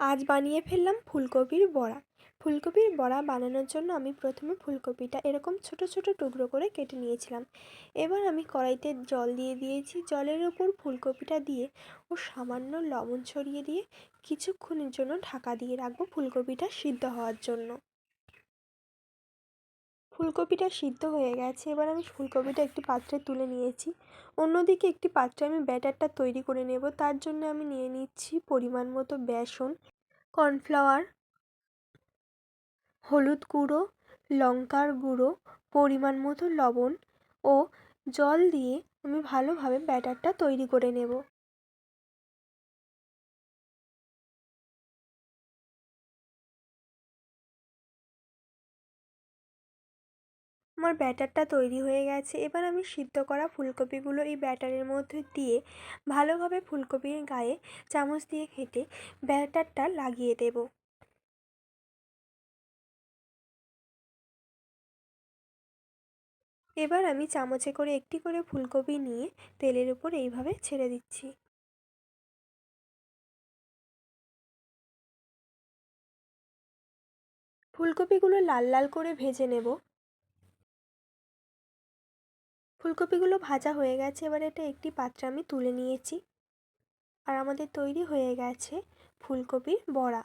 আজ বানিয়ে ফেললাম ফুলকপির বড়া। ফুলকপির বড়া বানানোর জন্য আমি প্রথমে ফুলকপিটা এরকম ছোট ছোট টুকরো করে কেটে নিয়েছিলাম। এবার আমি কড়াইতে জল দিয়ে দিয়েছি। জলের ওপর ফুলকপিটা দিয়ে ও সামান্য লবণ ছড়িয়ে দিয়ে কিছুক্ষণের জন্য ঢাকা দিয়ে রাখব ফুলকপিটা সিদ্ধ হওয়ার জন্য। ফুলকপিটা সিদ্ধ হয়ে গেছে। এবার আমি ফুলকপিটা একটি পাত্রে তুলে নিয়েছি। অন্যদিকে একটি পাত্রে আমি ব্যাটারটা তৈরি করে নেব। তার জন্য আমি নিয়ে নিচ্ছি পরিমাণ মতো বেসন, কর্নফ্লাওয়ার, হলুদ গুঁড়ো, লঙ্কার গুঁড়ো, পরিমাণ মতো লবণ ও জল দিয়ে আমি ভালোভাবে ব্যাটারটা তৈরি করে নেব। আমার ব্যাটারটা তৈরি হয়ে গেছে। এবার আমি সিদ্ধ করা ফুলকপিগুলো এই ব্যাটারের মধ্যে দিয়ে ভালোভাবে ফুলকপির গায়ে চামচ দিয়ে ঘেঁটে ব্যাটারটা লাগিয়ে দেব। এবার আমি চামচে করে একটি করে ফুলকপি নিয়ে তেলের উপর এইভাবে ছেড়ে দিচ্ছি। ফুলকপিগুলো লাল লাল করে ভেজে নেব। ফুলকপিগুলো ভাজা হয়ে গেছে, এবার এটা একটি পাত্রে আমি তুলে নিয়েছি। আর আমাদের তৈরি হয়ে গেছে ফুলকপির বড়া।